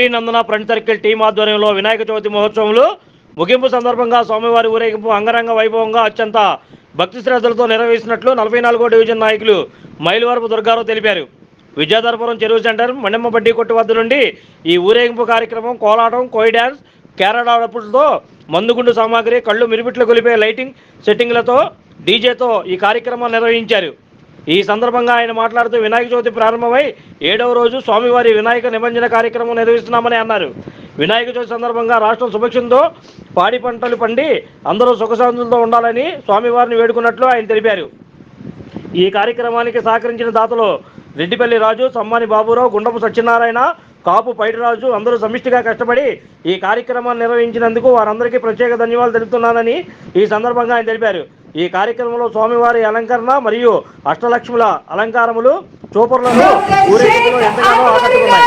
Gauri Nandana front circle team ఆధ్వర్యంలో వినాయక చవితి మహోత్సవంలో ముగింపు సందర్భంగా స్వామివారి ఊరేగింపు అంగరంగ వైభవంగా అత్యంత భక్తి శ్రద్ధలతో నిర్వహిస్తున్నట్లు నలభై నాలుగో డివిజన్ నాయకులు మైలువరపు దుర్గారావు తెలిపారు. విద్యాధరపురం చెరువు సెంటర్ మండమ్మ బడ్డీ కొట్టు వద్ద నుండి ఈ ఊరేగింపు కార్యక్రమం కోలాటం కోయి డ్యాన్స్ కేరళతో మందుగుండు సామాగ్రి కళ్ళు మిరుపిట్లు కొలిపే లైటింగ్ సెట్టింగ్లతో డీజేతో ఈ కార్యక్రమం నిర్వహించారు. ఈ సందర్భంగా ఆయన మాట్లాడుతూ వినాయక చవితి ప్రారంభమై ఏడవ రోజు స్వామివారి వినాయక నిమజ్జన కార్యక్రమం నిర్వహిస్తున్నామని అన్నారు. వినాయక చవితి సందర్భంగా రాష్ట్రం సుభిక్షంతో పాడి పంటలు పండి అందరూ సుఖశాంతులతో ఉండాలని స్వామివారిని వేడుకున్నట్లు ఆయన తెలిపారు. ఈ కార్యక్రమానికి సహకరించిన దాతలు రెడ్డిపల్లి రాజు సమ్మాని బాబురావు గుండపు సత్యనారాయణ కాపు పైడిరాజు అందరూ సమిష్టిగా కష్టపడి ఈ కార్యక్రమాన్ని నిర్వహించినందుకు వారందరికీ ప్రత్యేక ధన్యవాదాలు తెలుపుతున్నానని ఈ సందర్భంగా ఆయన తెలిపారు. ఈ కార్యక్రమంలో స్వామివారి అలంకరణ మరియు అష్టలక్ష్ముల అలంకారములు చూపర్లను ఊరేగింపులో ఎంతగానో ఆకట్టుకున్నాయి.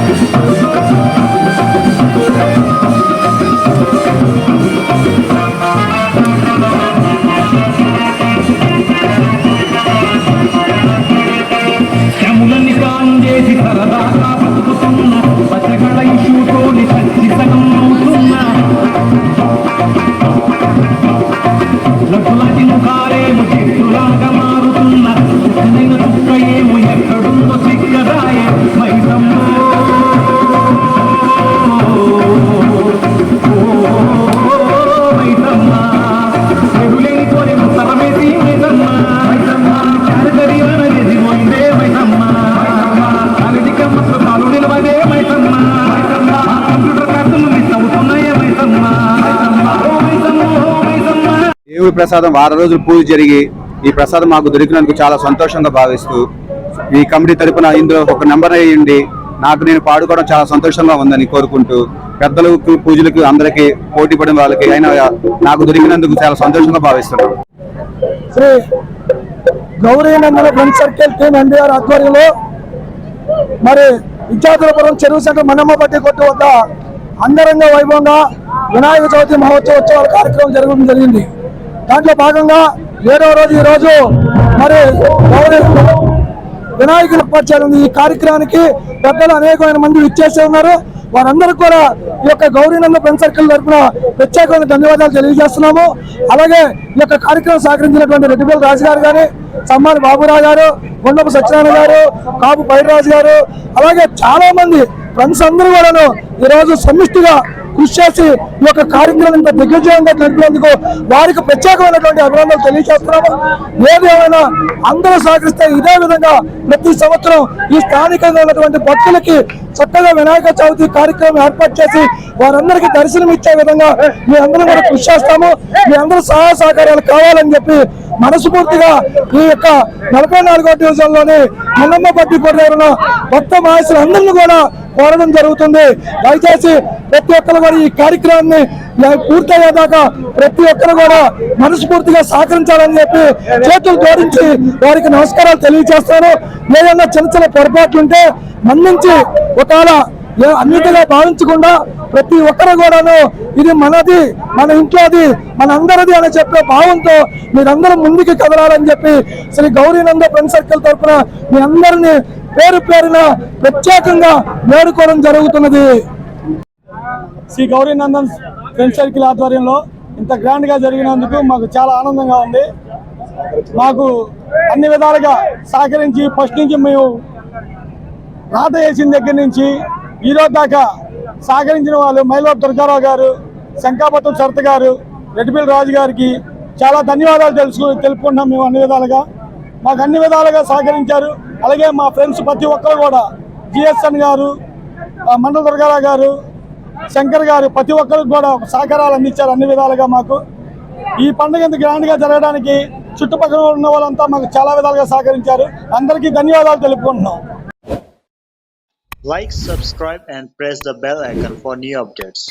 Thank you. దేవుడి ప్రసాదం వారం రోజులు పూజ జరిగి ఈ ప్రసాదం మాకు దొరికినందుకు చాలా సంతోషంగా భావిస్తూ ఈ కమిటీ తరపున ఇందులో ఒక నెంబర్ అయ్యండి. నాకు నేను పాడుకోవడం చాలా సంతోషంగా ఉందని కోరుకుంటూ పెద్దలకు పూజలకు అందరికీ పోటీ పడిన వాళ్ళకి అయినా నాకు దొరికినందుకు చాలా సంతోషంగా భావిస్తున్నాను. Shri Gaurinandana friend circle team NTR ఆధ్వర్యంలో మరి విద్యార్థులపురం చెరువు సెంటర్ మన్నమ్మపట్టి కొట్టు వద్ద అంగరంగ వైభవంగా వినాయక చవితి మహోత్సవాల కార్యక్రమం జరగడం జరిగింది. దాంట్లో భాగంగా ఏడవ రోజు ఈరోజు మరి గౌరీ వినాయకులు ఏర్పాటు ఈ కార్యక్రమానికి పెద్దలు అనేకమైన మంది ఇచ్చేసి ఉన్నారు. వారందరూ కూడా ఈ యొక్క గౌరీనంద ఫ్రెండ్ సర్కిల్ తరఫున ప్రత్యేకమైన ధన్యవాదాలు తెలియజేస్తున్నాము. అలాగే ఈ యొక్క కార్యక్రమం సహకరించినటువంటి రెడ్డిపల్లి రాజు గారు కానీ సమ్మాని బాబురావు గారు గుండపు సత్యనారాయణ గారు కాపు పైరాజు గారు అలాగే చాలా మంది ఫ్రెండ్స్ అందరూ కూడాను ఈరోజు సమిష్టిగా కృషి చేసి ఈ యొక్క కార్యక్రమం దిగ్విజయంగా జరిపినందుకు వారికి ప్రత్యేకమైనటువంటి అభినందనలు తెలియజేస్తున్నాము. ఏదేమైనా ఏమైనా అందరూ సహకరిస్తే ఇదే విధంగా ప్రతి సంవత్సరం ఈ స్థానికంగా ఉన్నటువంటి భక్తులకి చక్కగా వినాయక చవితి కార్యక్రమం ఏర్పాటు చేసి వారందరికీ దర్శనం ఇచ్చే విధంగా మీ అందరం కూడా కృషి చేస్తాము. మీ అందరూ సహాయ సహకారాలు కావాలని చెప్పి మనస్ఫూర్తిగా ఈ యొక్క నలభై నాలుగో డివిజన్లోని మల్లమ్మ పట్టి పట్టి భక్త మొత్తం అందరిని కూడా కోరడం జరుగుతుంది. దయచేసి ప్రతి ఒక్కరు కూడా ఈ కార్యక్రమాన్ని పూర్తయ్యేదాకా ప్రతి ఒక్కరు కూడా మనస్ఫూర్తిగా సహకరించాలని చెప్పి చేతులు జోడించి వారికి నమస్కారాలు తెలియజేస్తాను. ఏదైనా చిన్న చిన్న పొరపాట్లు ఉంటే మన్నించి ఒకవేళ అన్నిటిగా భావించకుండా ప్రతి ఒక్కరు కూడాను ఇది మనది మన ఇంట్లోది మన అందరిది అని చెప్పే భావంతో మీరందరూ ముందుకు కదలాలని చెప్పి శ్రీ గౌరీనంద ఫ్రెండ్ సర్కిల్ తరఫున మీ అందరినీ పేరు పేరున ప్రత్యేకంగా వేడుకోవడం జరుగుతున్నది. శ్రీ గౌరీనందన్ ఫ్రెండ్ సర్కిల్ ఆధ్వర్యంలో ఇంత గ్రాండ్గా జరిగినందుకు మాకు చాలా ఆనందంగా ఉంది. మాకు అన్ని విధాలుగా సహకరించి ఫస్ట్ నుంచి మేము రాత వేసిన దగ్గర నుంచి ఈరోజు దాకా సహకరించిన వాళ్ళు మైలవరం దుర్గారావు గారు శంకాపట్నం సరత గారు రెడ్డిపల్లి రాజు గారికి చాలా ధన్యవాదాలు తెలుసు తెలుపుకుంటున్నాం మేము అన్ని విధాలుగా. మాకు అన్ని విధాలుగా సహకరించారు. అలాగే మా ఫ్రెండ్స్ ప్రతి ఒక్కరు కూడా జిఎస్ఎన్ గారు మండల దుర్గారావు గారు శంకర్ గారు ప్రతి ఒక్కరికి కూడా సహకారాలు అందించారు అన్ని విధాలుగా మాకు. ఈ పండుగ ఇంత గ్రాండ్గా జరగడానికి చుట్టుపక్కల ఉన్న వాళ్ళంతా మాకు చాలా విధాలుగా సహకరించారు. అందరికీ ధన్యవాదాలు తెలుపుకుంటున్నాం. Like subscribe and press the bell icon for new updates